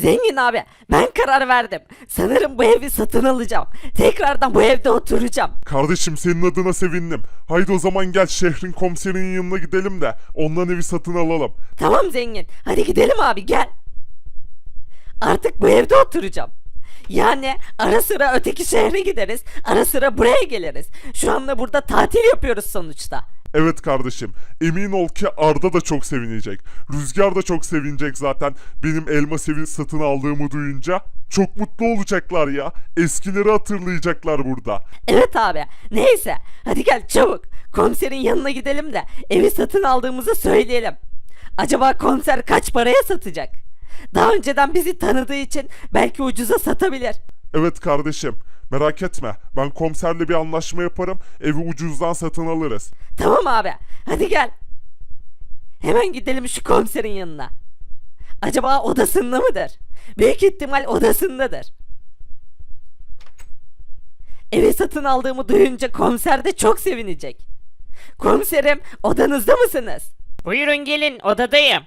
Zengin abi ben karar verdim. Sanırım bu evi satın alacağım. Tekrardan bu evde oturacağım. Kardeşim senin adına sevindim. Haydi o zaman gel şehrin komiserinin yanına gidelim de ondan evi satın alalım. Tamam zengin. Hadi gidelim abi gel. Artık bu evde oturacağım. Yani ara sıra öteki şehre gideriz. Ara sıra buraya geliriz. Şu anda burada tatil yapıyoruz sonuçta. Evet kardeşim emin ol ki Arda da çok sevinecek. Rüzgar da çok sevinecek zaten benim elmas evi satın aldığımı duyunca. Çok mutlu olacaklar ya. Eskileri hatırlayacaklar burada. Evet abi. Neyse. Hadi gel çabuk. Komiserin yanına gidelim de evi satın aldığımızı söyleyelim. Acaba komiser kaç paraya satacak? Daha önceden bizi tanıdığı için belki ucuza satabilir. Evet kardeşim merak etme ben komiserle bir anlaşma yaparım evi ucuzdan satın alırız. Tamam abi. Hadi gel. Hemen gidelim şu komiserin yanına. Acaba odasında mıdır? Büyük ihtimal odasındadır. Evi satın aldığımı duyunca komiser de çok sevinecek. Komiserim odanızda mısınız? Buyurun gelin odadayım.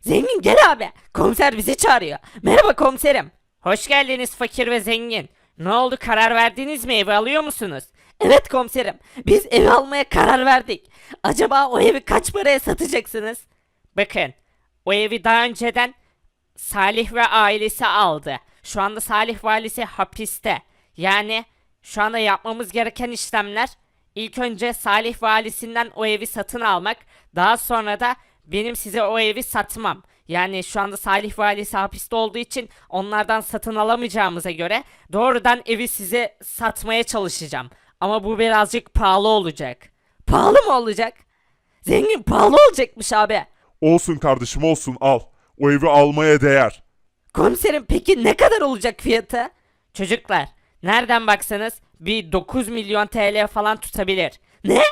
Zengin gel abi. Komiser bizi çağırıyor. Merhaba komiserim. Hoş geldiniz fakir ve zengin. Ne oldu karar verdiniz mi evi alıyor musunuz? Evet komiserim. Biz evi almaya karar verdik. Acaba o evi kaç paraya satacaksınız? Bakın o evi daha önceden Salih ve ailesi aldı. Şu anda Salih ve ailesi hapiste. Yani şu anda yapmamız gereken işlemler ilk önce Salih ve ailesinden o evi satın almak. Daha sonra da benim size o evi satmam. Yani şu anda Salih ve ailesi hapiste olduğu için onlardan satın alamayacağımıza göre doğrudan evi size satmaya çalışacağım. Ama bu birazcık pahalı olacak. Pahalı mı olacak? Zengin pahalı olacakmış abi. Olsun kardeşim olsun al. O evi almaya değer. Komiserim peki ne kadar olacak fiyatı? Çocuklar, nereden baksanız bir 9 milyon TL falan tutabilir. Ne?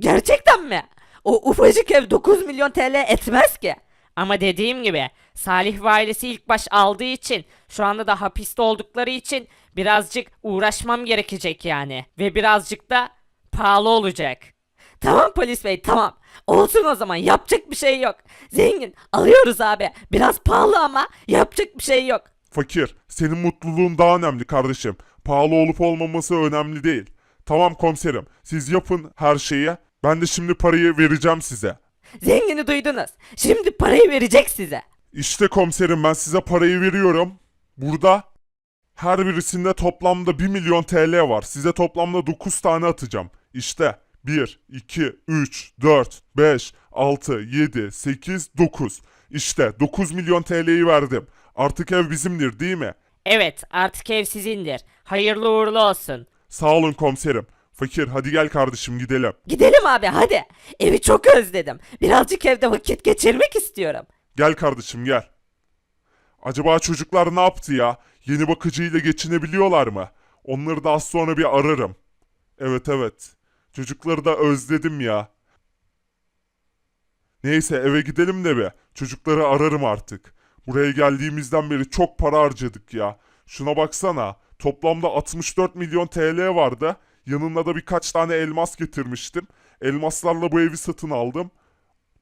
Gerçekten mi? O ufacık ev 9 milyon TL etmez ki. Ama dediğim gibi Salih ve ilk baş aldığı için şu anda da hapiste oldukları için birazcık uğraşmam gerekecek yani. Ve birazcık da pahalı olacak. Tamam polis bey tamam. Olsun o zaman yapacak bir şey yok. Zengin alıyoruz abi. Biraz pahalı ama yapacak bir şey yok. Fakir senin mutluluğun daha önemli kardeşim. Pahalı olup olmaması önemli değil. Tamam komiserim siz yapın her şeyi. Ben de şimdi parayı vereceğim size. Zengini duydunuz. Şimdi parayı verecek size. İşte komiserim ben size parayı veriyorum. Burada her birisinde toplamda 1 milyon TL var. Size toplamda 9 tane atacağım. İşte 1, 2, 3, 4, 5, 6, 7, 8, 9. İşte 9 milyon TL'yi verdim. Artık ev bizimdir değil mi? Evet artık ev sizindir. Hayırlı uğurlu olsun. Sağ olun komiserim. Fakir hadi gel kardeşim gidelim. Gidelim abi hadi. Evi çok özledim. Birazcık evde vakit geçirmek istiyorum. Gel kardeşim gel. Acaba çocuklar ne yaptı ya? Yeni bakıcıyla geçinebiliyorlar mı? Onları da az sonra bir ararım. Evet evet. Çocukları da özledim ya. Neyse eve gidelim de be. Çocukları ararım artık. Buraya geldiğimizden beri çok para harcadık ya. Şuna baksana. Toplamda 64 milyon TL vardı. Yanında da birkaç tane elmas getirmiştim. Elmaslarla bu evi satın aldım.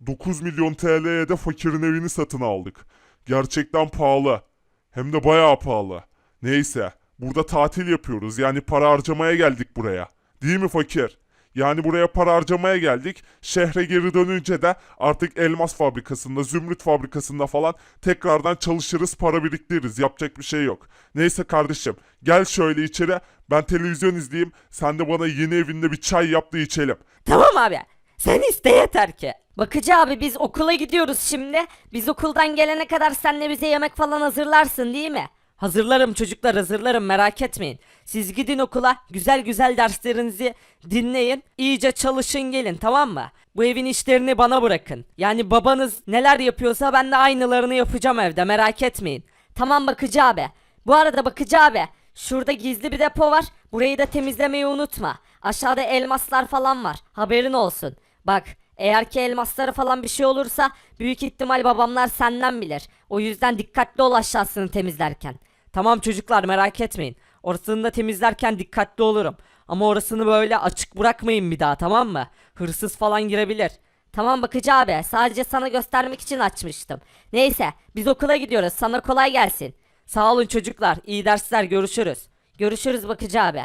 9 milyon TL'ye de fakirin evini satın aldık. Gerçekten pahalı. Hem de bayağı pahalı. Neyse, burada tatil yapıyoruz. Yani para harcamaya geldik buraya. Değil mi fakir? Yani buraya para harcamaya geldik. Şehre geri dönünce de artık elmas fabrikasında, zümrüt fabrikasında falan tekrardan çalışırız, para biriktiririz. Yapacak bir şey yok. Neyse kardeşim, gel şöyle içeri. Ben televizyon izleyeyim. Sen de bana yeni evinde bir çay yap da içelim. Tamam abi. Sen iste yeter ki. Bakıcı abi biz okula gidiyoruz şimdi. Biz okuldan gelene kadar sen de bize yemek falan hazırlarsın değil mi? Hazırlarım çocuklar hazırlarım merak etmeyin. Siz gidin okula güzel güzel derslerinizi dinleyin. iyice çalışın gelin tamam mı? Bu evin işlerini bana bırakın. Yani babanız neler yapıyorsa ben de aynılarını yapacağım evde merak etmeyin. Tamam bakıcı abi. Bu arada bakıcı abi şurada gizli bir depo var. Burayı da temizlemeyi unutma. Aşağıda elmaslar falan var. Haberin olsun. Bak eğer ki elmasları falan bir şey olursa büyük ihtimal babamlar senden bilir. O yüzden dikkatli ol aşağısını temizlerken. Tamam çocuklar merak etmeyin. Orasını da temizlerken dikkatli olurum. Ama orasını böyle açık bırakmayın bir daha tamam mı? Hırsız falan girebilir. Tamam bakıcı abi sadece sana göstermek için açmıştım. Neyse biz okula gidiyoruz sana kolay gelsin. Sağ olun çocuklar iyi dersler görüşürüz. Görüşürüz bakıcı abi.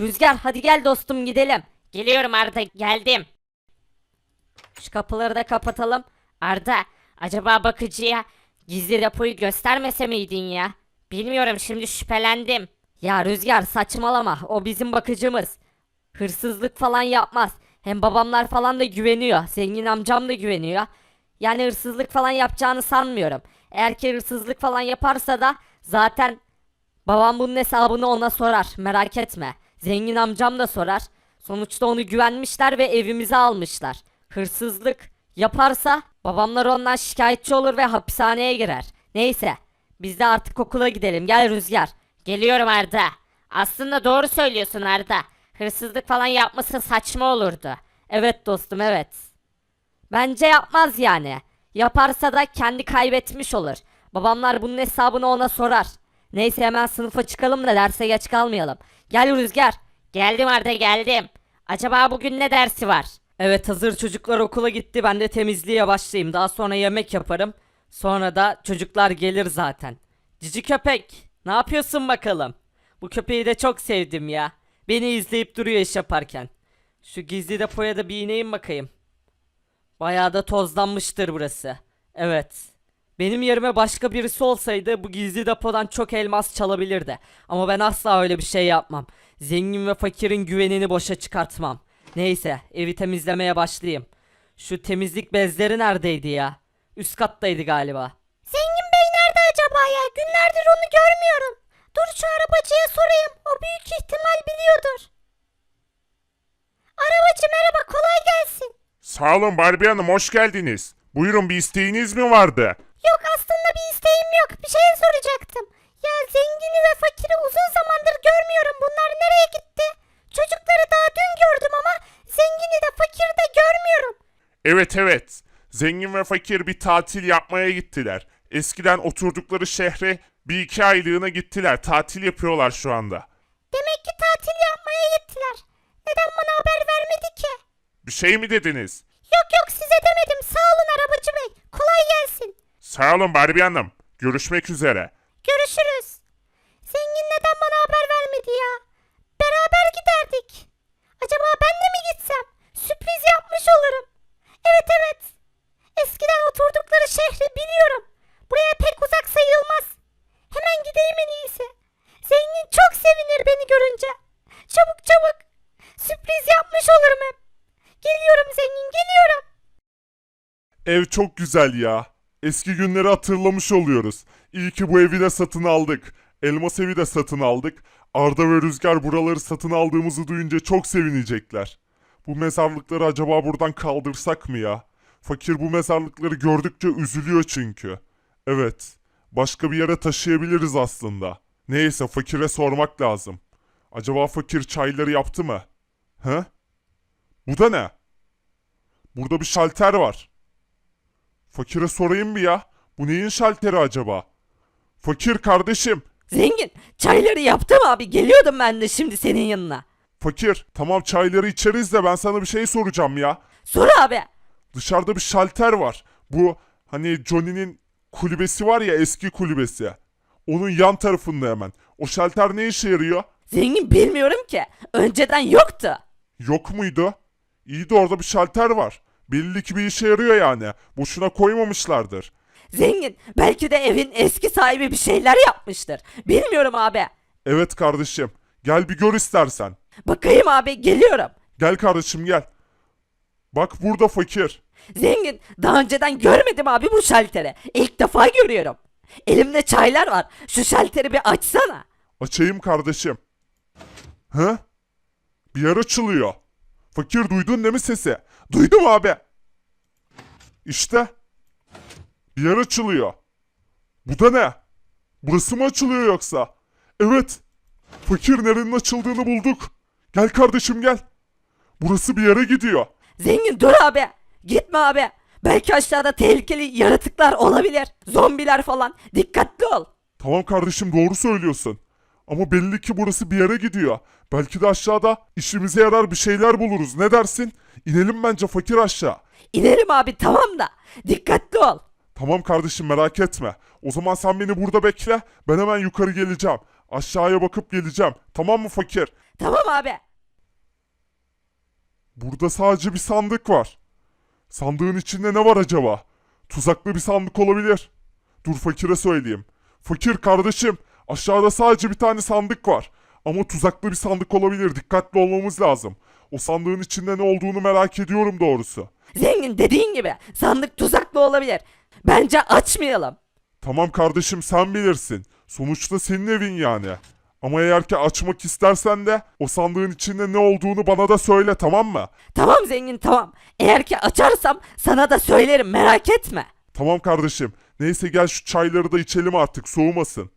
Rüzgar hadi gel dostum gidelim. Geliyorum Arda geldim. Şu kapıları da kapatalım. Arda acaba bakıcıya gizli depoyu göstermese miydin ya? Bilmiyorum şimdi şüphelendim. Ya Rüzgar saçmalama o bizim bakıcımız. Hırsızlık falan yapmaz. Hem babamlar falan da güveniyor. Zengin amcam da güveniyor. Yani hırsızlık falan yapacağını sanmıyorum. Eğer ki hırsızlık falan yaparsa da zaten babam bunun hesabını ona sorar. Merak etme. Zengin amcam da sorar. Sonuçta onu güvenmişler ve evimize almışlar. Hırsızlık yaparsa babamlar ondan şikayetçi olur ve hapishaneye girer. Neyse biz de artık okula gidelim. Gel Rüzgar. Geliyorum Arda. Aslında doğru söylüyorsun Arda. Hırsızlık falan yapması saçma olurdu. Evet dostum evet. Bence yapmaz yani. Yaparsa da kendi kaybetmiş olur. Babamlar bunun hesabını ona sorar. Neyse hemen sınıfa çıkalım da derse geç kalmayalım. Gel Rüzgar. Geldim Arda geldim. Acaba bugün ne dersi var? Evet hazır çocuklar okula gitti ben de temizliğe başlayayım. Daha sonra yemek yaparım. Sonra da çocuklar gelir zaten. Cici köpek ne yapıyorsun bakalım? Bu köpeği de çok sevdim ya. Beni izleyip duruyor iş yaparken. Şu gizli depoya da bir ineyim bakayım. Bayağı da tozlanmıştır burası. Evet. Benim yerime başka birisi olsaydı bu gizli depodan çok elmas çalabilirdi. Ama ben asla öyle bir şey yapmam. Zengin ve fakirin güvenini boşa çıkartmam. Neyse evi temizlemeye başlayayım. Şu temizlik bezleri neredeydi ya? Üst kattaydı galiba. Zengin Bey nerede acaba ya? Günlerdir onu görmüyorum. Dur şu arabacıya sorayım. O büyük ihtimal biliyordur. Arabacı merhaba kolay gelsin. Sağ olun Barbie Hanım hoş geldiniz. Buyurun bir isteğiniz mi vardı? Yok aslında bir isteğim yok. Bir şey soracaktım. Ya zengini ve fakiri uzun zamandır görmüyorum. Bunlar nereye gitti? Çocukları daha dün gördüm ama zengini de fakiri de görmüyorum. Evet evet. Zengin ve fakir bir tatil yapmaya gittiler. Eskiden oturdukları şehre bir iki aylığına gittiler. Tatil yapıyorlar şu anda. Demek ki tatil yapmaya gittiler. Neden bana haber vermedi ki? Bir şey mi dediniz? Yok yok size demedim. Sağ olun arabacı bey. Kolay gelsin. Sağ olun Barbie Hanım. Görüşmek üzere. Görüşürüz. Zengin neden bana haber vermedi ya? Beraber giderdik. Acaba ben de mi gitsem? Sürpriz yapmış olurum. Evet evet. Eskiden oturdukları şehri biliyorum. Buraya pek uzak sayılmaz. Hemen gideyim en iyisi. Zengin çok sevinir beni görünce. Çabuk çabuk. Sürpriz yapmış olurum hep. Geliyorum zengin geliyorum. Ev çok güzel ya. Eski günleri hatırlamış oluyoruz. İyi ki bu evi de satın aldık. Elmas evi de satın aldık. Arda ve Rüzgar buraları satın aldığımızı duyunca çok sevinecekler. Bu mezarlıkları acaba buradan kaldırsak mı ya? Fakir bu mezarlıkları gördükçe üzülüyor çünkü. Evet. Başka bir yere taşıyabiliriz aslında. Neyse fakire sormak lazım. Acaba fakir çayları yaptı mı? He? Bu da ne? Burada bir şalter var. Fakire sorayım bir ya. Bu neyin şalteri acaba? Fakir kardeşim. Zengin çayları yaptım abi geliyordum ben de şimdi senin yanına. Fakir tamam çayları içeriz de ben sana bir şey soracağım ya. Sor abi. Dışarıda bir şalter var. Bu hani Johnny'nin kulübesi var ya eski kulübesi. Onun yan tarafında hemen. O şalter ne işe yarıyor? Zengin bilmiyorum ki. Önceden yoktu. Yok muydu? İyi de orada bir şalter var. Belli ki bir işe yarıyor yani. Boşuna koymamışlardır. Zengin belki de evin eski sahibi bir şeyler yapmıştır. Bilmiyorum abi. Evet kardeşim. Gel bir gör istersen. Bakayım abi geliyorum. Gel kardeşim gel. Bak burada fakir. Zengin daha önceden görmedim abi bu şalteri. İlk defa görüyorum. Elimde çaylar var. Şu şalteri bir açsana. Açayım kardeşim. Hı? Bir yer açılıyor. Fakir duydun değil mi sesi? Duydum abi. İşte. Bir yer açılıyor. Bu da ne? Burası mı açılıyor yoksa? Evet. Fakir nerenin açıldığını bulduk. Gel kardeşim gel. Burası bir yere gidiyor. Zengin dur abi. Gitme abi. Belki aşağıda tehlikeli yaratıklar olabilir. Zombiler falan. Dikkatli ol. Tamam kardeşim doğru söylüyorsun. Ama belli ki burası bir yere gidiyor. Belki de aşağıda işimize yarar bir şeyler buluruz. Ne dersin? İnelim bence fakir aşağı. İnelim abi tamam da dikkatli ol. Tamam kardeşim merak etme. O zaman sen beni burada bekle. Ben hemen yukarı geleceğim. Aşağıya bakıp geleceğim. Tamam mı fakir? Tamam abi. Burada sadece bir sandık var. Sandığın içinde ne var acaba? Tuzaklı bir sandık olabilir. Dur fakire söyleyeyim. Fakir kardeşim, aşağıda sadece bir tane sandık var. Ama tuzaklı bir sandık olabilir. Dikkatli olmamız lazım. O sandığın içinde ne olduğunu merak ediyorum doğrusu. Zengin dediğin gibi sandık tuzaklı olabilir. Bence açmayalım. Tamam kardeşim sen bilirsin. Sonuçta senin evin yani. Ama eğer ki açmak istersen de o sandığın içinde ne olduğunu bana da söyle tamam mı? Tamam zengin tamam. Eğer ki açarsam sana da söylerim merak etme. Tamam kardeşim. Neyse gel şu çayları da içelim artık soğumasın.